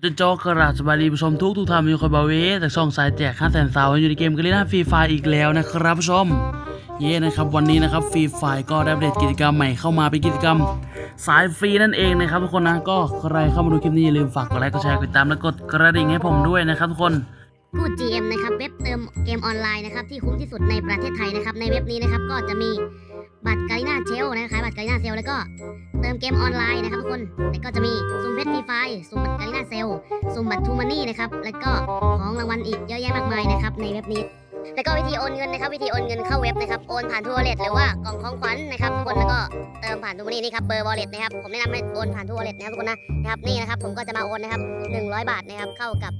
จะจกกระดาษสบายดีผู้ชมทุกทุกท่านมีคนบาเวจากช่องสายแจก5แสนสาวอยู่ในเกมกรีน่าฟรีไฟอีกแล้วนะครับผู้ชม เย้นะครับวันนี้นะครับฟรีไฟก็ได้อัปเดตกิจกรรมใหม่เข้ามาเป็นกิจกรรม สายฟรีนั่นเองนะครับทุกคนนะก็ใครเข้ามาดูคลิปนี้อย่าลืมฝากกดไลค์กดแชร์กดติดตามและกดกระดิ่งให้ผมด้วยนะครับทุกคนกูด GM นะครับเว็บเติมเกมออนไลน์นะครับที่คุ้มที่สุดในประเทศไทยนะครับในเว็บนี้นะครับก็จะมี บัตรกาลิน่าเชลนะขายบัตรกาลิน่าเซลแล้วก็เติมเกมออนไลน์นะครับทุกคน แล้วก็จะมีซุมเพชรฟรีไฟซุมบัตรกาลิน่าเซลซุมบัตรทูมันนี่นะครับ แล้วก็ของรางวัลอีกเยอะแยะมากมายนะครับในเว็บนี้แล้วก็วิธีโอนเงินนะครับวิธีโอนเงินเข้าเว็บนะครับโอนผ่านทัวร์เลทหรือว่ากล่องของขวัญนะครับทุกคนแล้วก็เติมผ่านทูมันนี่นี่ครับเบอร์วอลเล็ตนะครับผมแนะนำให้โอนผ่านทัวร์เลทนะครับทุกคนนะนะครับนี่นะครับผมก็จะมาโอนนะครับ100 บาทนะครับเข้ากับ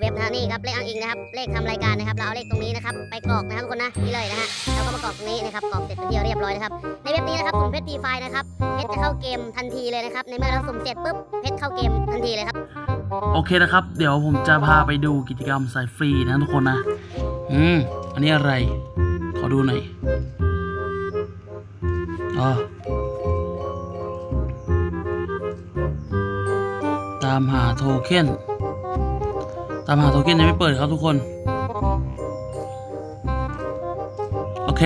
เว็บนะนี่ครับเลขอ้างอิงนะครับ เลขทำรายการนะครับ เราเอาเลขตรงนี้นะครับ ไปกรอกนะครับทุกคนนะนี่เลยนะฮะเราก็มากรอกตรงนี้นะครับกรอกเสร็จเป็นที่เรียบร้อยนะครับในเว็บนี้นะครับสมเพชรฟรีไฟนะครับเพชรจะเข้าเกมทันทีเลยนะครับ ในเมื่อเราสุ่มเสร็จปุ๊บเพชรเข้าเกมทันทีเลยครับ โอเคนะครับ เดี๋ยวผมจะพาไปดูกิจกรรมสายฟรีนะทุกคนนะ อืมอันนี้อะไร ขอดูหน่อยอ๋อตามหาโทเค็น ตามหาโทเค็นยังไม่เปิดครับทุกคน โอเค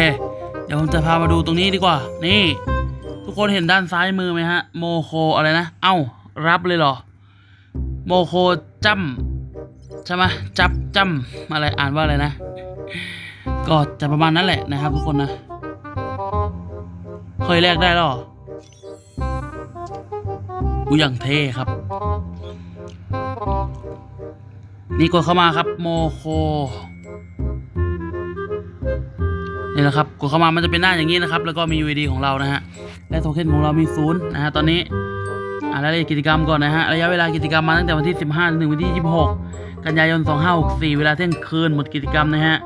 เดี๋ยวผมจะพามาดูตรงนี้ดีกว่า นี่ ทุกคนเห็นด้านซ้ายมือไหมฮะ โมโคอะไรนะ เอ้า รับเลยเหรอ โมโคจัมใช่ไหมจับจัมอะไรอ่านว่าอะไรนะ ก็จะประมาณนั้นแหละนะครับทุกคนนะ เคยแลกได้หรอกูอย่างเท่ครับ นี่กดเข้ามาครับโมโคนี่นะครับกดเข้ามามันจะเป็นหน้าอย่างนี้นะครับ แล้วก็มี UID ของเรานะฮะและโทเค็นของเรามีศูนย์นะฮะตอนนี้อ่ารายละเอียดกิจกรรมก่อนนะฮะระยะเวลากิจกรรมมาตั้งแต่วันที่ 15ถึงวันที่ 26 กันยายน 2564 เวลาเที่ยงคืนหมดกิจกรรมนะฮะ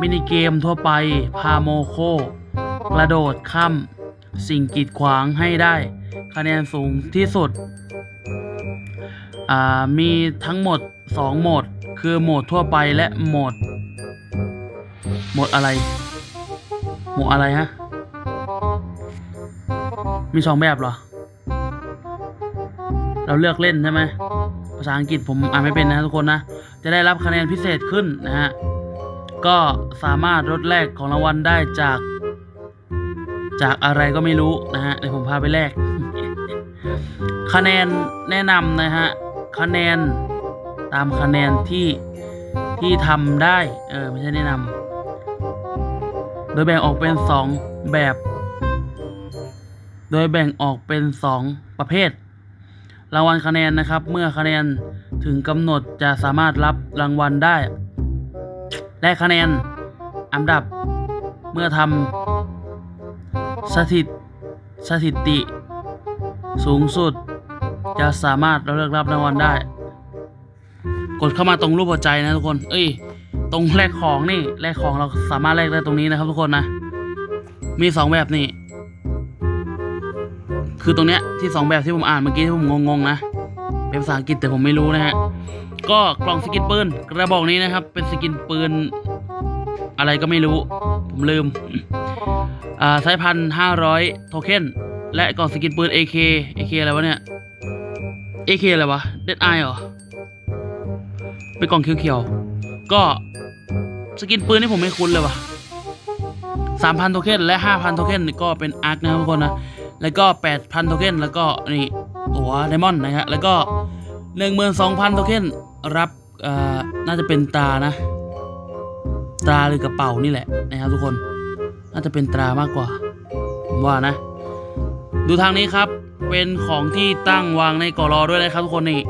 มินิเกมทั่วไปพาโมโคกระโดดข้ามสิ่งกีดขวางให้ได้ คะแนนสูงที่สุดอ่ามีทั้งหมด 2โหมด คือโหมดทั่วไปและโหมด โหมดอะไร โหมดอะไรฮะ มีสองแบบเหรอ เราเลือกเล่นใช่ไหมภาษาอังกฤษผมอ่านไม่เป็นนะทุกคนนะ จะได้รับคะแนนพิเศษขึ้นนะฮะ ก็สามารถลดแลกของรางวัลได้จาก จากอะไรก็ไม่รู้นะฮะ เดี๋ยวผมพาไปแลกคะแนนแนะนำนะฮะ คะแนน ตามคะแนนที่ที่ทำได้เออไม่ใช่แนะนำโดยแบ่งออกเป็นสองแบบ โดยแบ่งออกเป็นสองประเภท รางวัลคะแนนนะครับ เมื่อคะแนนถึงกำหนดจะสามารถรับรางวัลได้ และคะแนนอันดับเมื่อทำสถิตสถิติ สูงสุด จะสามารถเลือกรับรางวัลได้ กดเข้ามาตรงรูปหัวใจนะทุกคน เอ้ย ตรงแลกของนี่แลกของเราสามารถแลกได้ตรงนี้นะครับทุกคนนะ มีสองแบบนี่ คือตรงเนี้ยที่สองแบบที่ผมอ่านเมื่อกี้ที่ผมงงๆนะ เป็นภาษาอังกฤษแต่ผมไม่รู้นะฮะ ก็กล่องสกินปืนกระบอกนี้นะครับ เป็นสกินปืนอะไรก็ไม่รู้ ผมลืม อ่าสายพันห้าร้อยโทเค็นและกล่องสกินปืน AK AK อะไรวะเนี่ย AK อะไรวะ Dead Eye เหรอ เป็นกล่องเขียวๆ ก็สกินปืนนี่ผมไม่คุ้นเลยว่ะสามพันโทเค็นและห้าพันโทเค็นก็เป็นอาร์คนะครับทุกคนนะ แล้วก็ 8,000 โทเค็นแล้วก็นี่ตัวไดมอนด์นะฮะ แล้วก็ 12,000 โทเค็นรับเอ่อน่าจะเป็นตรานะ ตราหรือกระเป๋านี่แหละนะครับทุกคน น่าจะเป็นตรามากกว่าผมว่านะ ดูทางนี้ครับ เป็นของที่ตั้งวางในกอรอด้วยนะครับทุกคนนี่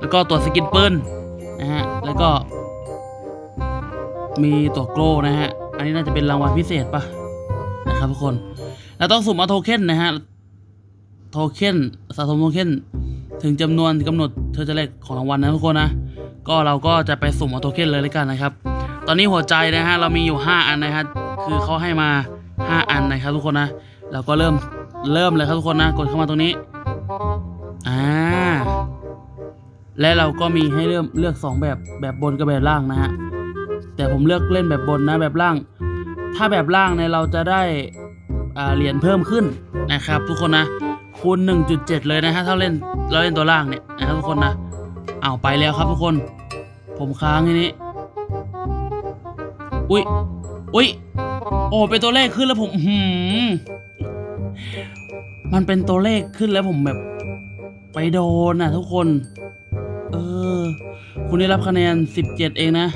แล้วก็ตัวสกินปืน นะฮะ แล้วก็ มีตัวโกลนะฮะ อันนี้น่าจะเป็นรางวัลพิเศษปะนะครับทุกคนเราต้องสุ่มเอาโทเค็นนะฮะ โทเค็นสะสมโทเค็นถึงจำนวนกำหนดเธอจะแลกของรางวัลนะทุกคนนะ ก็เราก็จะไปสุ่มเอาโทเค็นเลยแล้วกันนะครับ ตอนนี้หัวใจนะฮะเรามีอยู่ 5 อันนะฮะ คือเขาให้มา 5 อันนะครับทุกคนนะ เราก็เริ่มเริ่มเลยครับทุกคนนะ กดเข้ามาตรงนี้ อ่า และเราก็มีให้เริ่มเลือก 2 แบบแบบบนกับแบบล่างนะฮะแต่ผมเลือกเล่นแบบบนนะแบบล่าง ถ้าแบบล่างเนี่ยเราจะได้เหรียญเพิ่มขึ้นนะครับ ทุกคนนะคูณ 1.7 เลยนะฮะถ้าเล่นเราเล่นตัวล่างเนี่ยนะครับทุกคนนะเอาไปแล้วครับทุกคน ผมค้างทีนี้ อุ๊ยอุ๊ยโอ้เป็นตัวเลขขึ้นแล้วผมหืมมันเป็นตัวเลขขึ้นแล้วผมแบบ ไปโดนน่ะทุกคน คุณได้รับคะแนน 17 เองนะ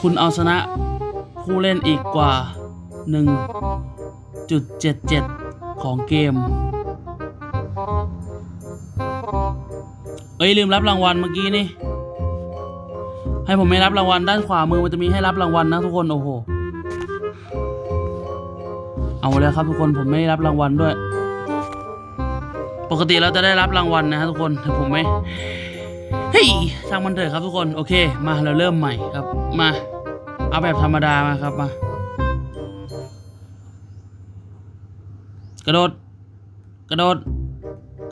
คุณเอาชนะผู้เล่นอีกกว่า 1.77 ของเกม เอ้ยลืมรับรางวัลเมื่อกี้นี่ ให้ผมไม่รับรางวัลด้านขวามือมันจะมีให้รับรางวัลนะทุกคน โอ้โห เอาเลยครับทุกคนผมไม่ได้รับรางวัลด้วย ปกติเราจะได้รับรางวัลนะฮะทุกคนแต่ผมไม่ เฮ้ยช่างมันเถอะครับทุกคน โอเค มาเราเริ่มใหม่ครับ มา เอาแบบธรรมดามาครับ มา กระโดด กระโดด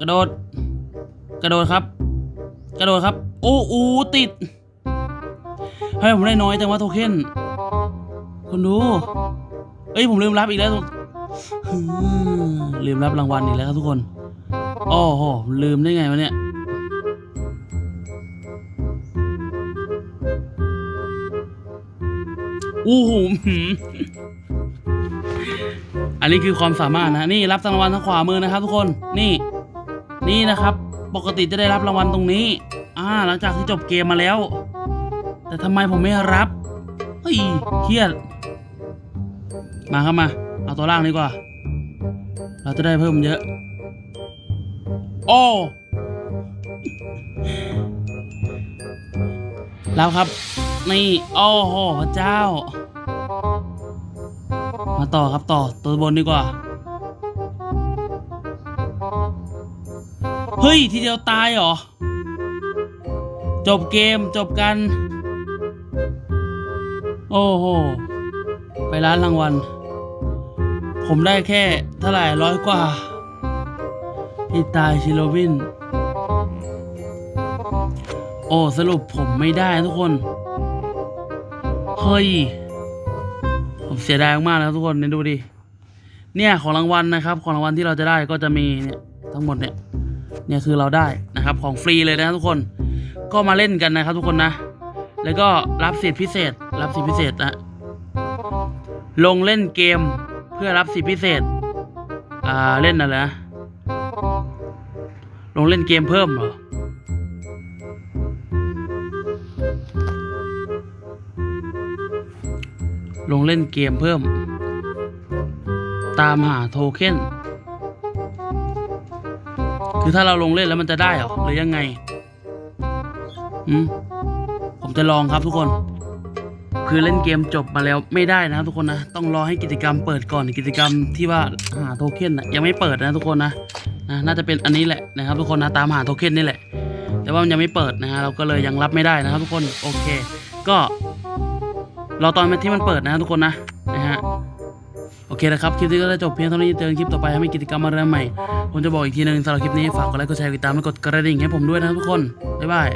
กระโดด กระโดดครับ กระโดดครับ โอ้อูติด เฮ้ย ผมได้น้อยจังว่าโทเค็นคุณดู เอ้ย ผมลืมรับอีกแล้ว ลืมรับรางวัลอีกแล้วครับทุกคน โอ้โห ลืมได้ไงวะเนี่ย อู้หูอันนี้คือความสามารถนะนี่รับรางวัลทางขวามือนะครับ ทุกคนนี่ นี่นะครับ ปกติจะได้รับรางวัลตรงนี้ อ่า หลังจากที่จบเกมมาแล้ว แต่ทำไมผมไม่รับเฮ้ยเครียด มาครับมา เอาตัวล่างดีกว่า เราจะได้เพิ่มเยอะ โอ้ แล้วครับ นี่โอ้โหเจ้า มาต่อครับต่อตัวบนดีกว่า เฮ้ย ทีเดียวตายเหรอ จบเกมจบกัน โอ้โห ไปร้านรางวัล ผมได้แค่เท่าไหร่ร้อยกว่าอีตายชิโรวิน อ้สรุปผมไม่ได้ทุกคน เฮ้ย ผมเสียดายมากนะทุกคนเนี่ยดูดิ เนี่ยของรางวัลนะครับ ของรางวัลที่เราจะได้ก็จะมีเนี่ยทั้งหมดเนี่ย เนี่ยคือเราได้นะครับของฟรีเลยนะทุกคน ก็มาเล่นกันนะครับทุกคนนะ แล้วก็รับสิทธิพิเศษ รับสิทธิพิเศษนะลงเล่นเกมเพื่อรับสิทธิพิเศษ อ่าเล่นอะไรนะ ลงเล่นเกมเพิ่มเหรอ ลงเล่นเกมเพิ่ม ตามหาโทเค็นคือถ้าเราลงเล่นแล้วมันจะได้หรอหรือยังไงอืมผมจะลองครับทุกคน คือเล่นเกมจบมาแล้วไม่ได้นะครับทุกคนนะ ต้องรอให้กิจกรรมเปิดก่อนกิจกรรมที่ว่าหาโทเค็นนะยังไม่เปิดนะทุกคนนะนะน่าจะเป็นอันนี้แหละนะครับ ทุกคนนะตามหาโทเค็นนี่แหละ แต่ว่ามันยังไม่เปิดนะฮะเราก็เลยยังรับไม่ได้นะครับทุกคนโอเค ก็ รอตอนที่มันเปิดนะครับทุกคนนะนะฮะโอเคนะครับคลิปนี้ก็ได้จบเพียงเท่านี้เจอกันคลิปต่อไปถ้มีกิจกรรมอะไรใหม่ผมจะบอกอีกทีหนึงสำหรับคลิปนี้ฝากกดไลค์กดแชร์กดติดตามและกดกระดิ่งให้ผมด้วยนะทุกคนบ๊ายบาย